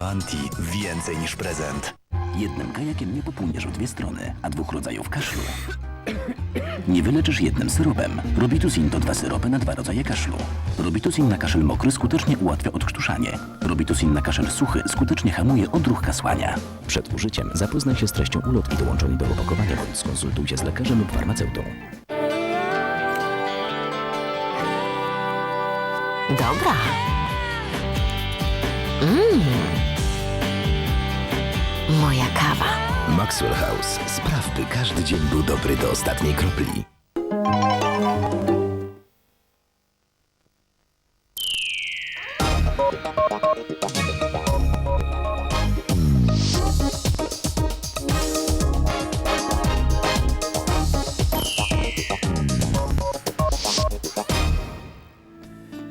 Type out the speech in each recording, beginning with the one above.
Anti więcej niż prezent. Jednym kajakiem nie popłyniesz w dwie strony, a dwóch rodzajów kaszlu. Nie wyleczysz jednym syropem. Robitusin to dwa syropy na dwa rodzaje kaszlu. Robitusin na kaszel mokry skutecznie ułatwia odkrztuszanie. Robitusin na kaszel suchy skutecznie hamuje odruch kasłania. Przed użyciem zapoznaj się z treścią ulotki dołączonej do opakowania bądź skonsultuj się z lekarzem lub farmaceutą. Dobra. Mmm. Moja kawa. Maxwell House. Spraw, by każdy dzień był dobry do ostatniej kropli.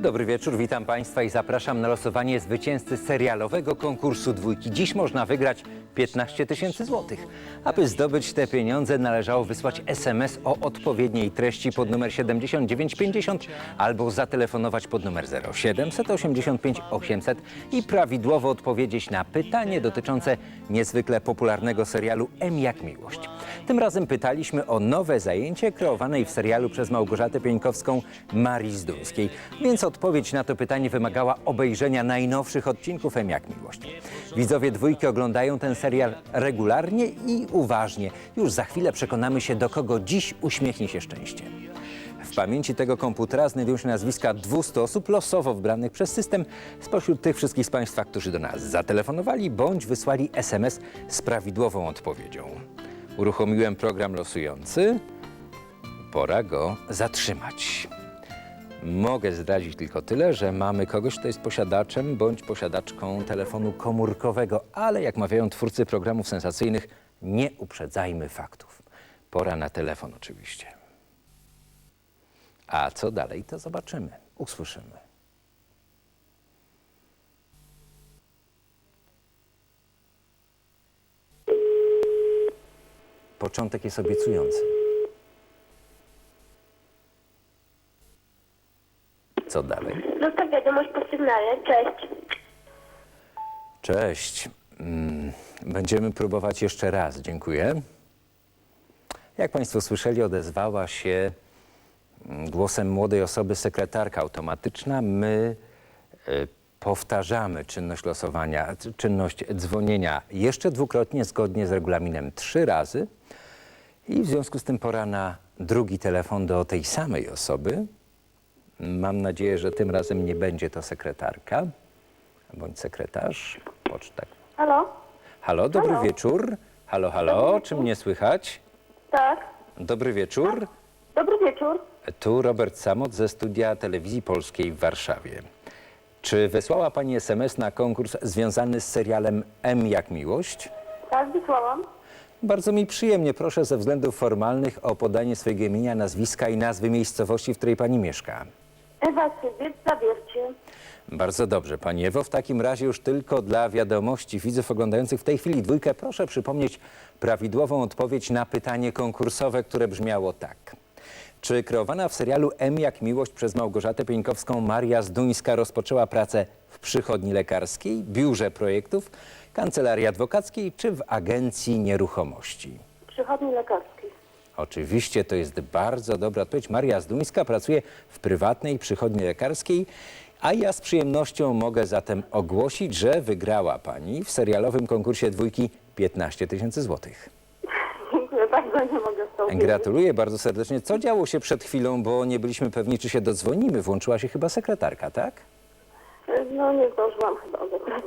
Dobry wieczór, witam Państwa i zapraszam na losowanie zwycięzcy serialowego konkursu dwójki. Dziś można wygrać 15 tysięcy złotych. Aby zdobyć te pieniądze należało wysłać SMS o odpowiedniej treści pod numer 7950 albo zatelefonować pod numer 0785 800 i prawidłowo odpowiedzieć na pytanie dotyczące niezwykle popularnego serialu M jak miłość. Tym razem pytaliśmy o nowe zajęcie kreowanej w serialu przez Małgorzatę Pieńkowską Marii Zduńskiej. Więc odpowiedź na to pytanie wymagała obejrzenia najnowszych odcinków M jak miłość. Widzowie dwójki oglądają ten serial regularnie i uważnie. Już za chwilę przekonamy się, do kogo dziś uśmiechnie się szczęście. W pamięci tego komputera znajdują się nazwiska 200 osób losowo wybranych przez system spośród tych wszystkich z Państwa, którzy do nas zatelefonowali bądź wysłali SMS z prawidłową odpowiedzią. Uruchomiłem program losujący. Pora go zatrzymać. Mogę zdradzić tylko tyle, że mamy kogoś, kto jest posiadaczem bądź posiadaczką telefonu komórkowego, ale jak mawiają twórcy programów sensacyjnych, nie uprzedzajmy faktów. Pora na telefon oczywiście. A co dalej, to zobaczymy, usłyszymy. Początek jest obiecujący. Co dalej? Zostaw wiadomość po sygnale. Cześć. Cześć. Mm, Będziemy próbować jeszcze raz. Dziękuję. Jak Państwo słyszeli, odezwała się mm, głosem młodej osoby sekretarka automatyczna. My y, powtarzamy czynność losowania, c- czynność dzwonienia jeszcze dwukrotnie zgodnie z regulaminem trzy razy. I w związku z tym pora na drugi telefon do tej samej osoby. Mam nadzieję, że tym razem nie będzie to sekretarka bądź sekretarz. Poczta. Halo? Halo, dobry Halo. wieczór. Halo, halo, czy mnie słychać? Tak. Dobry wieczór. Dobry wieczór. Tu Robert Samot ze studia Telewizji Polskiej w Warszawie. Czy wysłała Pani SMS na konkurs związany z serialem M jak miłość? Tak, wysłałam. Bardzo mi przyjemnie, proszę ze względów formalnych o podanie swojego imienia, nazwiska i nazwy miejscowości, w której Pani mieszka. Ewa Sybiec, zawiercie. Bardzo dobrze, Pani Ewo. W takim razie już tylko dla wiadomości widzów oglądających w tej chwili dwójkę proszę przypomnieć prawidłową odpowiedź na pytanie konkursowe, które brzmiało tak. Czy kreowana w serialu M jak miłość przez Małgorzatę Pieńkowską Maria Zduńska rozpoczęła pracę w przychodni lekarskiej, biurze projektów, kancelarii adwokackiej czy w agencji nieruchomości? Przychodni lekarskiej. Oczywiście to jest bardzo dobra odpowiedź. Maria Zduńska pracuje w prywatnej przychodni lekarskiej, a ja z przyjemnością mogę zatem ogłosić, że wygrała pani w serialowym konkursie dwójki 15 tysięcy złotych. Dziękuję bardzo, nie mogę Gratuluję bardzo serdecznie. Co działo się przed chwilą, bo nie byliśmy pewni, czy się dodzwonimy. Włączyła się chyba sekretarka, tak? No nie zdążyłam chyba odebrać.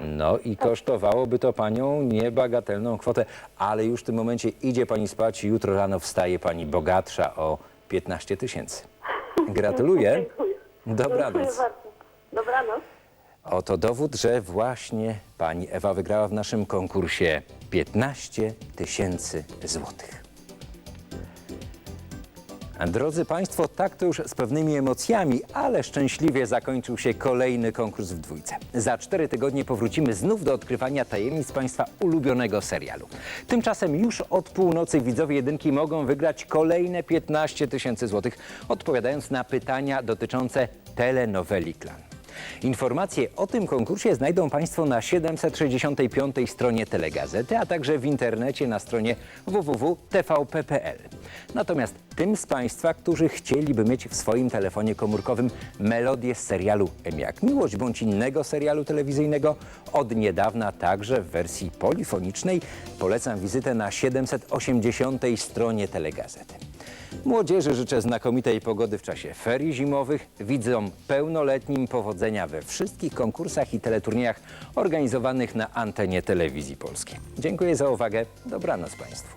No i kosztowałoby to panią niebagatelną kwotę, ale już w tym momencie idzie pani spać i jutro rano wstaje pani bogatsza o 15 tysięcy. Gratuluję. Dziękuję. Dobranoc. Bardzo. Dobranoc. Oto dowód, że właśnie pani Ewa wygrała w naszym konkursie 15 tysięcy złotych. Drodzy Państwo, tak to już z pewnymi emocjami, ale szczęśliwie zakończył się kolejny konkurs w dwójce. Za cztery tygodnie powrócimy znów do odkrywania tajemnic Państwa ulubionego serialu. Tymczasem już od północy widzowie jedynki mogą wygrać kolejne 15 tysięcy złotych, odpowiadając na pytania dotyczące telenoweli Klan. Informacje o tym konkursie znajdą Państwo na 765 stronie Telegazety, a także w internecie na stronie www.tvp.pl. Natomiast tym z Państwa, którzy chcieliby mieć w swoim telefonie komórkowym melodię z serialu M jak Miłość bądź innego serialu telewizyjnego, od niedawna także w wersji polifonicznej, polecam wizytę na 780 stronie Telegazety. Młodzieży życzę znakomitej pogody w czasie ferii zimowych, widzom pełnoletnim powodzenia we wszystkich konkursach i teleturniejach organizowanych na antenie telewizji polskiej. Dziękuję za uwagę. Dobranoc Państwu.